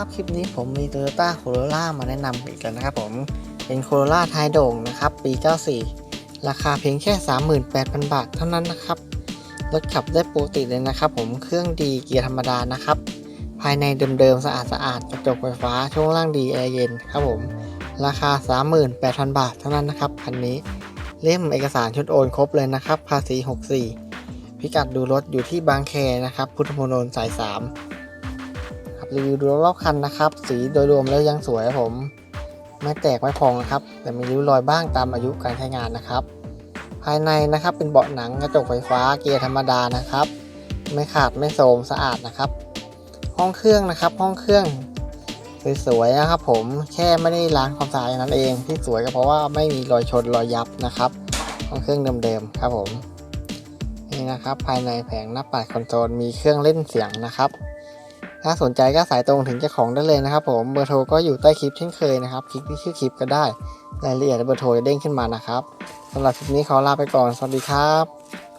ครับคลิปนี้ผมมี Toyota Corolla มาแนะนำอีกแล้วนะครับผม เป็น Corolla ท้ายโด่งนะครับ ปี 94 ราคาเพียงแค่ 38,000 บาทเท่านั้นนะครับ รถขับได้ปกติเลยนะครับผม เครื่องดี เกียร์ธรรมดานะครับ ภายในเดิมๆ สะอาดๆกระจกไฟฟ้า ช่วงล่างดี แอร์เย็นครับผม ราคา 38,000 บาทเท่านั้นนะครับ คันนี้ เล่มเอกสารชุดโอนครบเลยนะครับ ภาษี 64 พิกัดดูรถอยู่ที่บางแคนะครับ พุทธมณฑลสาย 3 รีวิวดูรอบคันนะครับ สีโดยรวมแล้วยังสวยครับผม ไม่แตกไม่พองนะครับ แต่มีริ้วรอยบ้างตามอายุการใช้งานนะครับ ภายในนะครับเป็นเบาะหนังกระจกไฟฟ้าเกียร์ธรรมดานะครับ ไม่ขาดไม่โทมสะอาดนะครับ ห้องเครื่องนะครับห้องเครื่องสวยๆนะครับผมแค่ไม่ได้ล้างความสะอาดนั้นเองที่สวยก็เพราะว่าไม่มีรอยชนรอยยับนะครับห้องเครื่องเดิมๆครับผมนี่นะครับภายในแผงหน้าปัดคอนโซลมีเครื่องเล่นเสียงนะครับ ถ้าสนใจก็สายตรงถึงเจ้าของได้เลยนะครับผมเบอร์โทรก็อยู่ใต้คลิปเช่นเคยนะครับ คลิกที่ชื่อคลิปก็ได้รายละเอียดและเบอร์โทรจะเด้งขึ้นมานะครับสำหรับคลิปนี้ขอลาไปก่อนสวัสดีครับ